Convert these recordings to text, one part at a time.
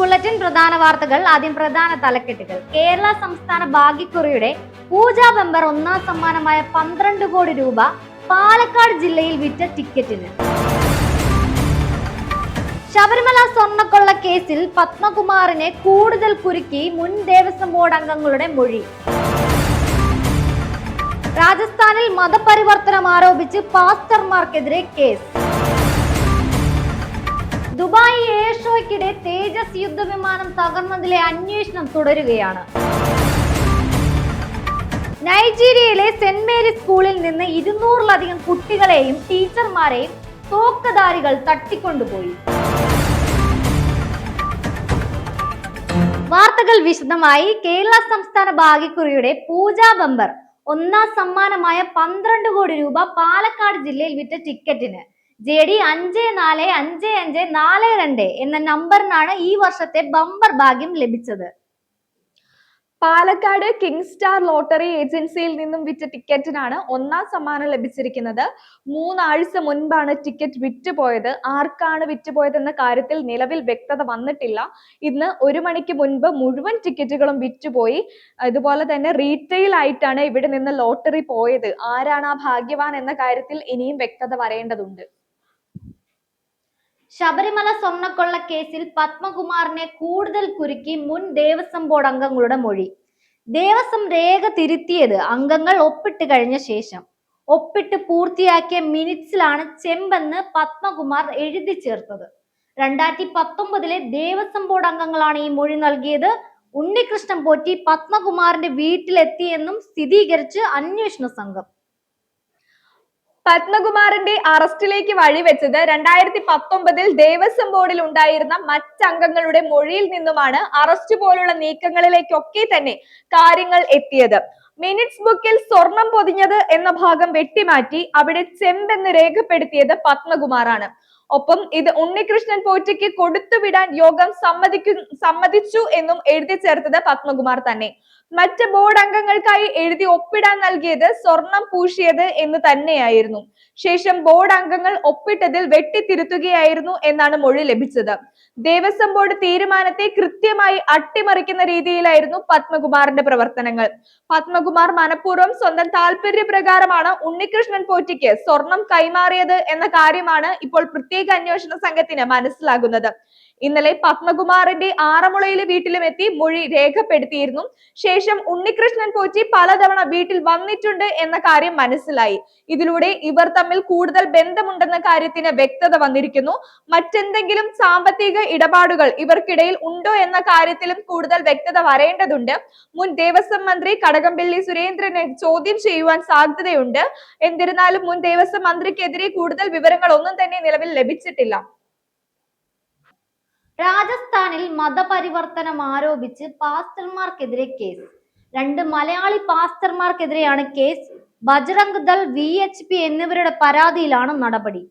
Bulletin പ്രധാന വാർത്തകൾ ആദ്യം പ്രധാന തലക്കെട്ടുകൾ. കേരള സംസ്ഥാന ഭാഗ്യക്കുറിയുടെ പൂജാ ബെമ്പർ ഒന്നാം സമ്മാനമായ പന്ത്രണ്ട് കോടി രൂപ പാലക്കാട് ജില്ലയിൽ വിറ്റ ടിക്കറ്റിന്. ശബരിമല സ്വർണക്കൊള്ള കേസിൽ പത്മകുമാറിനെ കൂടുതൽ കുരുക്കി മുൻ ദേവസ്വം ബോർഡ് അംഗങ്ങളുടെ മൊഴി. രാജസ്ഥാനിൽ മതപരിവർത്തനം ആരോപിച്ച് പാസ്റ്റർമാർക്കെതിരെ കേസ്. ദുബായ് എയർ ഷോയ്ക്കിടെ തേജസ് യുദ്ധവിമാനം തകർന്നതിലെ അന്വേഷണം തുടരുകയാണ്. നൈജീരിയയിലെ സെന്റ് മേരീസ് സ്കൂളിൽ നിന്ന് ഇരുന്നൂറിലധികം കുട്ടികളെയും ടീച്ചർമാരെയും തോക്കധാരികൾ തട്ടിക്കൊണ്ടുപോയി. വാർത്തകൾ വിശദമായി കേരള സംസ്ഥാന ഭാഗ്യക്കുറിയുടെ പൂജാ ബമ്പർ. ഒന്നാം സമ്മാനമായ പന്ത്രണ്ട് കോടി രൂപ പാലക്കാട് ജില്ലയിൽ വിറ്റ ടിക്കറ്റിന്. ജെ ഡി അഞ്ച് നാല് അഞ്ച് അഞ്ച് നാല് രണ്ട് എന്ന നമ്പറിനാണ് ഈ വർഷത്തെ ബമ്പർ ഭാഗ്യം ലഭിച്ചത്. പാലക്കാട് കിങ് സ്റ്റാർ ലോട്ടറി ഏജൻസിയിൽ നിന്നും വിറ്റ ടിക്കറ്റിനാണ് ഒന്നാം സമ്മാനം ലഭിച്ചിരിക്കുന്നത്. മൂന്നാഴ്ച മുൻപാണ് ടിക്കറ്റ് വിറ്റുപോയത്. ആർക്കാണ് വിറ്റുപോയതെന്ന കാര്യത്തിൽ നിലവിൽ വ്യക്തത വന്നിട്ടില്ല. ഇന്ന് ഒരു മണിക്ക് മുൻപ് മുഴുവൻ ടിക്കറ്റുകളും വിറ്റുപോയി. അതുപോലെ തന്നെ റീറ്റെയിൽ ആയിട്ടാണ് ഇവിടെ നിന്ന് ലോട്ടറി പോയത്. ആരാണ് ആ ഭാഗ്യവാൻ എന്ന കാര്യത്തിൽ ഇനിയും വ്യക്തത വരേണ്ടതുണ്ട്. ശബരിമല സ്വർണക്കൊള്ള കേസിൽ പത്മകുമാറിനെ കൂടുതൽ കുരുക്കി മുൻ ദേവസ്വം ബോർഡ് അംഗങ്ങളുടെ മൊഴി. ദേവസ്വം രേഖ തിരുത്തിയത് അംഗങ്ങൾ ഒപ്പിട്ട് കഴിഞ്ഞ ശേഷം. ഒപ്പിട്ട് പൂർത്തിയാക്കിയ മിനിറ്റ്സിലാണ് ചെമ്പെന്ന് പത്മകുമാർ എഴുതി ചേർത്തത്. രണ്ടായിരത്തി പത്തൊമ്പതിലെ ദേവസ്വം ബോർഡ് അംഗങ്ങളാണ് ഈ മൊഴി നൽകിയത്. ഉണ്ണികൃഷ്ണൻ പോറ്റി പത്മകുമാറിന്റെ വീട്ടിലെത്തിയെന്നും സ്ഥിരീകരിച്ച് അന്വേഷണ സംഘം. പത്മകുമാറിന്റെ അറസ്റ്റിലേക്ക് വഴിവെച്ചത് രണ്ടായിരത്തി പത്തൊമ്പതിൽ ദേവസ്വം ബോർഡിൽ ഉണ്ടായിരുന്ന മറ്റംഗങ്ങളുടെ മൊഴിയിൽ നിന്നുമാണ് അറസ്റ്റ് പോലുള്ള നീക്കങ്ങളിലേക്കൊക്കെ തന്നെ കാര്യങ്ങൾ എത്തിയത്. മിനിറ്റ്സ് ബുക്കിൽ സ്വർണം പൊതിഞ്ഞത് എന്ന ഭാഗം വെട്ടിമാറ്റി അവിടെ ചെമ്പെന്ന് രേഖപ്പെടുത്തിയത് പത്മകുമാറാണ്. ഒപ്പം ഇത് ഉണ്ണികൃഷ്ണൻ പോറ്റയ്ക്ക് കൊടുത്തുവിടാൻ യോഗം സമ്മതിക്കു സമ്മതിച്ചു എന്നും എഴുതി ചേർത്തത് പത്മകുമാർ തന്നെ. മറ്റ് ബോർഡ് അംഗങ്ങൾക്കായി എഴുതി ഒപ്പിടാൻ നൽകിയത് സ്വർണം പൂശിയത് എന്ന് തന്നെയായിരുന്നു. ശേഷം ബോർഡ് അംഗങ്ങൾ ഒപ്പിട്ടതിൽ വെട്ടിത്തിരുത്തുകയായിരുന്നു എന്നാണ് മൊഴി ലഭിച്ചത്. ദേവസ്വം ബോർഡ് തീരുമാനത്തെ കൃത്യമായി അട്ടിമറിക്കുന്ന രീതിയിലായിരുന്നു പത്മകുമാറിന്റെ പ്രവർത്തനങ്ങൾ. പത്മകുമാർ മനഃപൂർവം സ്വന്തം താല്പര്യപ്രകാരമാണ് ഉണ്ണികൃഷ്ണൻ പോറ്റിക്ക് സ്വർണം കൈമാറിയത് എന്ന കാര്യമാണ് ഇപ്പോൾ പ്രത്യേക അന്വേഷണ സംഘത്തിന് മനസ്സിലാകുന്നത്. ഇന്നലെ പത്മകുമാറിന്റെ ആറന്മുളയിലെ വീട്ടിലും എത്തി മൊഴി രേഖപ്പെടുത്തിയിരുന്നു. ശേഷം ഉണ്ണികൃഷ്ണൻ പോറ്റി പലതവണ വീട്ടിൽ വന്നിട്ടുണ്ട് എന്ന കാര്യം മനസ്സിലായി. ഇതിലൂടെ ഇവർ തമ്മിൽ കൂടുതൽ ബന്ധമുണ്ടെന്ന കാര്യത്തിന് വ്യക്തത വന്നിരിക്കുന്നു. മറ്റെന്തെങ്കിലും സാമ്പത്തിക ഇടപാടുകൾ ഇവർക്കിടയിൽ ഉണ്ടോ എന്ന കാര്യത്തിലും കൂടുതൽ വ്യക്തത വരേണ്ടതുണ്ട്. മുൻ ദേവസ്വം മന്ത്രി കടകംപള്ളി സുരേന്ദ്രനെ ചോദ്യം ചെയ്യുവാൻ സാധ്യതയുണ്ട്. എന്നിരുന്നാലും മുൻ ദേവസ്വം മന്ത്രിക്കെതിരെ കൂടുതൽ വിവരങ്ങൾ ഒന്നും തന്നെ നിലവിൽ ലഭിച്ചിട്ടില്ല. രാജസ്ഥാനിൽ മതപരിവർത്തനം ആരോപിച്ച് പാസ്റ്റർമാർക്കെതിരെ കേസ്. രണ്ട് മലയാളി പാസ്റ്റർമാർക്കെതിരെയാണ് case. Bajrang Dal V H P എന്നിവരുടെ പരാതിയിലാണ് നടപടി.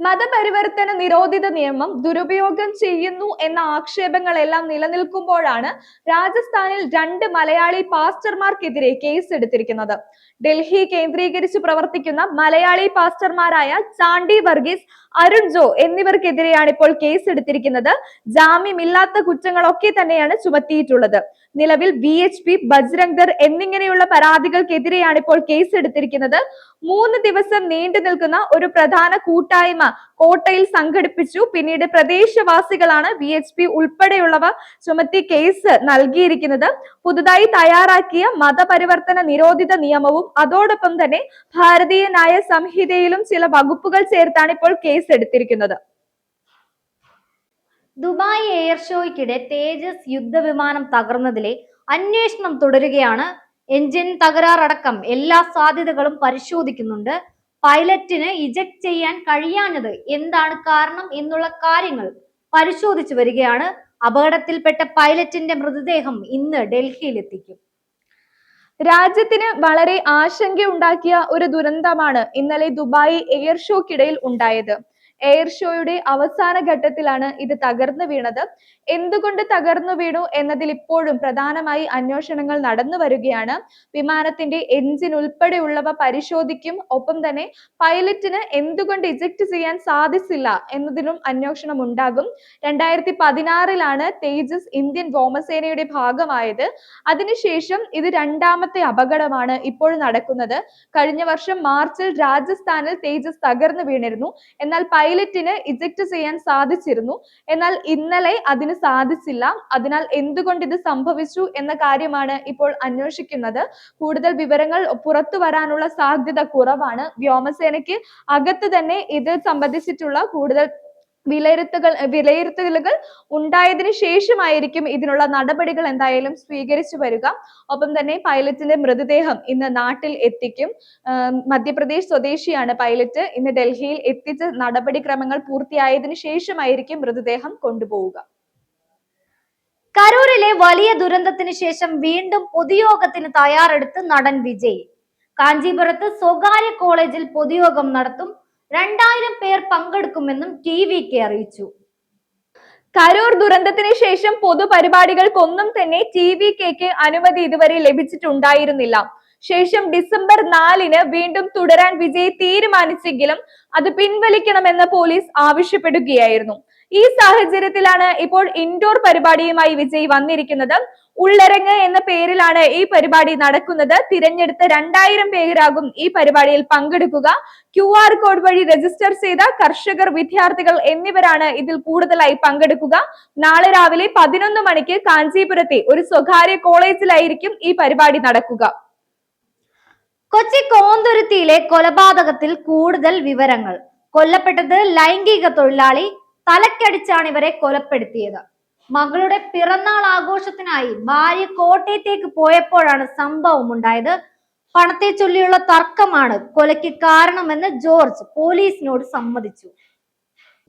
മതപരിവർത്തന നിരോധിത നിയമം ദുരുപയോഗം ചെയ്യുന്നു എന്ന ആക്ഷേപങ്ങളെല്ലാം നിലനിൽക്കുമ്പോഴാണ് രാജസ്ഥാനിൽ രണ്ട് മലയാളി പാസ്റ്റർമാർക്കെതിരെ കേസ് എടുത്തിരിക്കുന്നത് ഡൽഹി കേന്ദ്രീകരിച്ച് പ്രവർത്തിക്കുന്ന മലയാളി പാസ്റ്റർമാരായ ചാണ്ടി വർഗീസ് അരുൺ ജോ എന്നിവർക്കെതിരെയാണ് ഇപ്പോൾ കേസ് എടുത്തിരിക്കുന്നത് ജാമ്യമില്ലാത്ത കുറ്റങ്ങളൊക്കെ തന്നെയാണ് ചുമത്തിയിട്ടുള്ളത്. നിലവിൽ വി എച്ച് പി ബജ്രംഗർ എന്നിങ്ങനെയുള്ള പരാതികൾക്കെതിരെയാണ് ഇപ്പോൾ കേസ് എടുത്തിരിക്കുന്നത് മൂന്ന് ദിവസം നീണ്ടു നിൽക്കുന്ന ഒരു പ്രധാന കൂട്ടായ്മ കോട്ടയിൽ സംഘടിപ്പിച്ചു. പിന്നീട് പ്രദേശവാസികളാണ് വി എച്ച് പി ഉൾപ്പെടെയുള്ളവ ചുമത്തി കേസ് നൽകിയിരിക്കുന്നത്. പുതുതായി തയ്യാറാക്കിയ മതപരിവർത്തന നിരോധിത നിയമവും അതോടൊപ്പം തന്നെ ഭാരതീയ നയ സംഹിതയിലും ചില വകുപ്പുകൾ ചേർത്താണ് ഇപ്പോൾ കേസ് എടുത്തിരിക്കുന്നത് ദുബായ് എയർ ഷോയ്ക്കിടെ തേജസ് യുദ്ധവിമാനം തകർന്നതിലെ അന്വേഷണം തുടരുകയാണ്. എഞ്ചിൻ തകരാറടക്കം എല്ലാ സാധ്യതകളും പരിശോധിക്കുന്നുണ്ട്. പൈലറ്റിന് ഇജക്ട് ചെയ്യാൻ കഴിയാഞ്ഞത് എന്താണ് കാരണം എന്നുള്ള കാര്യങ്ങൾ പരിശോധിച്ചു വരികയാണ്. അപകടത്തിൽപ്പെട്ട പൈലറ്റിന്റെ മൃതദേഹം ഇന്ന് ഡൽഹിയിൽ എത്തിക്കും രാജ്യത്തിന് വളരെ ആശങ്കയുണ്ടാക്കിയ ഒരു ദുരന്തമാണ് ഇന്നലെ ദുബായ് എയർ ഷോക്കിടയിൽ ഉണ്ടായത്. എയർ ഷോയുടെ അവസാന ഘട്ടത്തിലാണ് ഇത് തകർന്നു വീണത്. എന്തുകൊണ്ട് തകർന്നു വീണു എന്നതിൽ ഇപ്പോഴും പ്രധാനമായി അന്വേഷണങ്ങൾ നടന്നു വരികയാണ്. വിമാനത്തിന്റെ എഞ്ചിൻ ഉൾപ്പെടെയുള്ളവ പരിശോധിക്കും. ഒപ്പം തന്നെ പൈലറ്റിന് എന്തുകൊണ്ട് ഇജക്ട് ചെയ്യാൻ സാധിച്ചില്ല എന്നതിലും അന്വേഷണം ഉണ്ടാകും. രണ്ടായിരത്തി പതിനാറിലാണ് തേജസ് ഇന്ത്യൻ വ്യോമസേനയുടെ ഭാഗമായത്. അതിനുശേഷം ഇത് രണ്ടാമത്തെ അപകടമാണ് ഇപ്പോൾ നടക്കുന്നത്. കഴിഞ്ഞ വർഷം മാർച്ചിൽ രാജസ്ഥാനിൽ തേജസ് തകർന്നു വീണിരുന്നു. എന്നാൽ പൈലറ്റിന് ഇജക്ട് ചെയ്യാൻ സാധിച്ചിരുന്നു. എന്നാൽ ഇന്നലെ അതിന് സാധിച്ചില്ല. അതിനാൽ എന്തുകൊണ്ട് ഇത് സംഭവിച്ചു എന്ന കാര്യമാണ് ഇപ്പോൾ അന്വേഷിക്കുന്നത്. കൂടുതൽ വിവരങ്ങൾ പുറത്തു വരാനുള്ള സാധ്യത കുറവാണ്. വ്യോമസേനയ്ക്ക് അകത്ത് തന്നെ ഇത് സംബന്ധിച്ചിട്ടുള്ള കൂടുതൽ വിലയിരുത്തുകൾ വിലയിരുത്തലുകൾ ഉണ്ടായതിനു ശേഷമായിരിക്കും ഇതിനുള്ള നടപടികൾ എന്തായാലും സ്വീകരിച്ചു വരിക. ഒപ്പം തന്നെ പൈലറ്റിന്റെ മൃതദേഹം ഇന്ന് നാട്ടിൽ എത്തിക്കും. മധ്യപ്രദേശ് സ്വദേശിയാണ് പൈലറ്റ്. ഇന്ന് ഡൽഹിയിൽ എത്തിച്ച് നടപടിക്രമങ്ങൾ പൂർത്തിയായതിനു ശേഷമായിരിക്കും മൃതദേഹം കൊണ്ടുപോവുക. കരൂരിലെ വലിയ ദുരന്തത്തിന് ശേഷം വീണ്ടും പൊതുയോഗത്തിന് തയ്യാറെടുത്ത് നടൻ വിജയ്. കാഞ്ചീപുരത്ത് സ്വകാര്യ കോളേജിൽ പൊതുയോഗം നടത്തും. രണ്ടായിരം പേർ പങ്കെടുക്കുമെന്നും ടി വി കെ അറിയിച്ചു. കരൂർ ദുരന്തത്തിന് ശേഷം പൊതുപരിപാടികൾക്കൊന്നും തന്നെ ടി വി കെക്ക് അനുമതി ഇതുവരെ ലഭിച്ചിട്ടുണ്ടായിരുന്നില്ല. ശേഷം ഡിസംബർ നാലിന് വീണ്ടും തുടരാൻ വിജയ് തീരുമാനിച്ചെങ്കിലും അത് പിൻവലിക്കണമെന്ന് പോലീസ് ആവശ്യപ്പെടുകയായിരുന്നു. ഈ സാഹചര്യത്തിലാണ് ഇപ്പോൾ ഇൻഡോർ പരിപാടിയുമായി വിജയ് വന്നിരിക്കുന്നത്. ഉള്ളരങ്ങ് എന്ന പേരിലാണ് ഈ പരിപാടി നടക്കുന്നത്. തിരഞ്ഞെടുത്ത രണ്ടായിരം പേരാകും ഈ പരിപാടിയിൽ പങ്കെടുക്കുക. ക്യു ആർ കോഡ് വഴി രജിസ്റ്റർ ചെയ്ത കർഷകർ വിദ്യാർത്ഥികൾ എന്നിവരാണ് ഇതിൽ കൂടുതലായി പങ്കെടുക്കുക. നാളെ രാവിലെ പതിനൊന്ന് മണിക്ക് കാഞ്ചീപുരത്തെ ഒരു സ്വകാര്യ കോളേജിലായിരിക്കും ഈ പരിപാടി നടക്കുക. കൊച്ചി കോന്തുരുത്തിയിലെ കൊലപാതകത്തിൽ കൂടുതൽ വിവരങ്ങൾ. കൊല്ലപ്പെട്ടത് ലൈംഗിക തൊഴിലാളി തലക്കടിച്ചാണ് ഇവരെ കൊലപ്പെടുത്തിയത്. മകളുടെ പിറന്നാൾ ആഘോഷത്തിനായി ഭാര്യ കോട്ടയത്തേക്ക് പോയപ്പോഴാണ് സംഭവം ഉണ്ടായത്. പണത്തെ ചൊല്ലിയുള്ള തർക്കമാണ് കൊലയ്ക്ക് കാരണമെന്ന് ജോർജ് പോലീസിനോട് സമ്മതിച്ചു.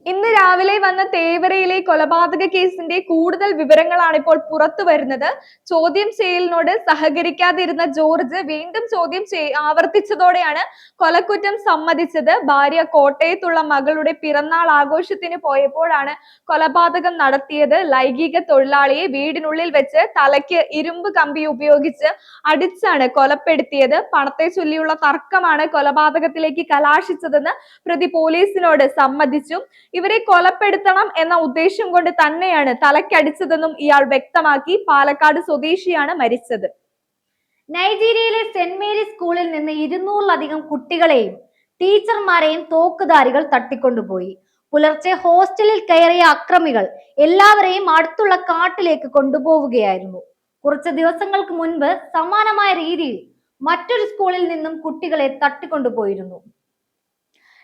ഇന്ന് രാവിലെ വന്ന തേവരയിലെ കൊലപാതക കേസിന്റെ കൂടുതൽ വിവരങ്ങളാണ് ഇപ്പോൾ പുറത്തു വരുന്നത്. ചോദ്യം ചെയ്യലിനോട് സഹകരിക്കാതിരുന്ന ജോർജ് വീണ്ടും ചോദ്യം ആവർത്തിച്ചതോടെയാണ് കൊലക്കുറ്റം സമ്മതിച്ചത്. ഭാര്യ കോട്ടയത്തുള്ള മകളുടെ പിറന്നാൾ ആഘോഷത്തിന് പോയപ്പോഴാണ് കൊലപാതകം നടത്തിയത്. ലൈംഗിക തൊഴിലാളിയെ വീടിനുള്ളിൽ വെച്ച് തലയ്ക്ക് ഇരുമ്പ് കമ്പി ഉപയോഗിച്ച് അടിച്ചാണ് കൊലപ്പെടുത്തിയത്. പണത്തെ ചൊല്ലിയുള്ള തർക്കമാണ് കൊലപാതകത്തിലേക്ക് കലാശിച്ചതെന്ന് പ്രതി പോലീസിനോട് സമ്മതിച്ചു. ഇവരെ കൊലപ്പെടുത്തണം എന്ന ഉദ്ദേശം കൊണ്ട് തന്നെയാണ് തലക്കടിച്ചതെന്നും ഇയാൾ വ്യക്തമാക്കി പാലക്കാട് സ്വദേശിയാണ് മരിച്ചത്. നൈജീരിയയിലെ സെന്റ് മേരി സ്കൂളിൽ നിന്ന് ഇരുന്നൂറിലധികം കുട്ടികളെയും ടീച്ചർമാരെയും തോക്കുധാരികൾ തട്ടിക്കൊണ്ടുപോയി. പുലർച്ചെ ഹോസ്റ്റലിൽ കയറിയ അക്രമികൾ എല്ലാവരെയും അടുത്തുള്ള കാട്ടിലേക്ക് കൊണ്ടുപോവുകയായിരുന്നു. കുറച്ച് ദിവസങ്ങൾക്ക് മുൻപ് സമാനമായ രീതിയിൽ മറ്റൊരു സ്കൂളിൽ നിന്നും കുട്ടികളെ തട്ടിക്കൊണ്ടുപോയിരുന്നു.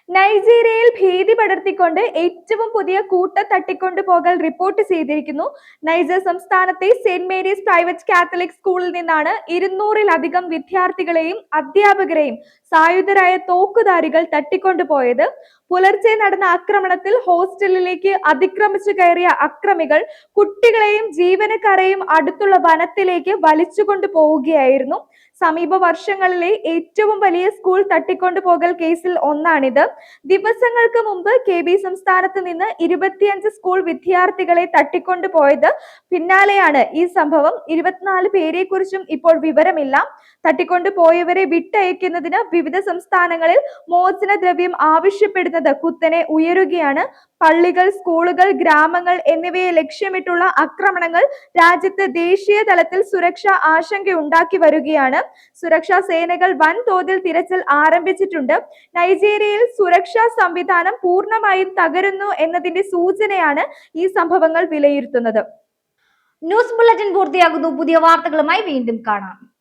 നൈജീരിയയിൽ ഭീതി പടർത്തിക്കൊണ്ട് ഏറ്റവും പുതിയ കൂട്ട തട്ടിക്കൊണ്ടുപോകൽ റിപ്പോർട്ട് ചെയ്തിരിക്കുന്നു. നൈജർ സംസ്ഥാനത്തെ സെന്റ് മേരീസ് പ്രൈവറ്റ് കാത്തലിക് സ്കൂളിൽ നിന്നാണ് ഇരുന്നൂറിലധികം വിദ്യാർത്ഥികളെയും അധ്യാപകരെയും സായുധരായ തോക്കുധാരികൾ തട്ടിക്കൊണ്ടുപോയത് പുലർച്ചെ നടന്ന ആക്രമണത്തിൽ ഹോസ്റ്റലിലേക്ക് അതിക്രമിച്ചു കയറിയ അക്രമികൾ കുട്ടികളെയും ജീവനക്കാരെയും അടുത്തുള്ള വനത്തിലേക്ക് വലിച്ചുകൊണ്ടു പോവുകയായിരുന്നു. സമീപ വർഷങ്ങളിലെ ഏറ്റവും വലിയ സ്കൂൾ തട്ടിക്കൊണ്ടുപോകൽ കേസിൽ ഒന്നാണിത്. ദിവസങ്ങൾക്ക് മുമ്പ് കെ ബി സംസ്ഥാനത്ത് നിന്ന് ഇരുപത്തിയഞ്ച് സ്കൂൾ വിദ്യാർത്ഥികളെ തട്ടിക്കൊണ്ടുപോയത് പിന്നാലെയാണ് ഈ സംഭവം. ഇരുപത്തിനാല് പേരെ കുറിച്ചും ഇപ്പോൾ വിവരമില്ല. തട്ടിക്കൊണ്ടുപോയവരെ വിട്ടയക്കുന്നതിന് വിവിധ സംസ്ഥാനങ്ങളിൽ മോചന ദ്രവ്യം കുത്തനെ ഉയരുകയാണ്. പള്ളികൾ സ്കൂളുകൾ ഗ്രാമങ്ങൾ എന്നിവയെ ലക്ഷ്യമിട്ടുള്ള ആക്രമണങ്ങൾ രാജ്യത്ത് ദേശീയ തലത്തിൽ സുരക്ഷാ ആശങ്ക ഉണ്ടാക്കി വരികയാണ്. സുരക്ഷാ സേനകൾ വൻതോതിൽ തിരച്ചിൽ ആരംഭിച്ചിട്ടുണ്ട്. നൈജീരിയയിൽ സുരക്ഷാ സംവിധാനം പൂർണമായും തകരുന്നു എന്നതിന്റെ സൂചനയാണ് ഈ സംഭവങ്ങൾ വിലയിരുത്തുന്നത്. ന്യൂസ് ബുള്ളറ്റിൻ പൂർത്തിയാകുന്നു. പുതിയ വാർത്തകളുമായി വീണ്ടും കാണാം.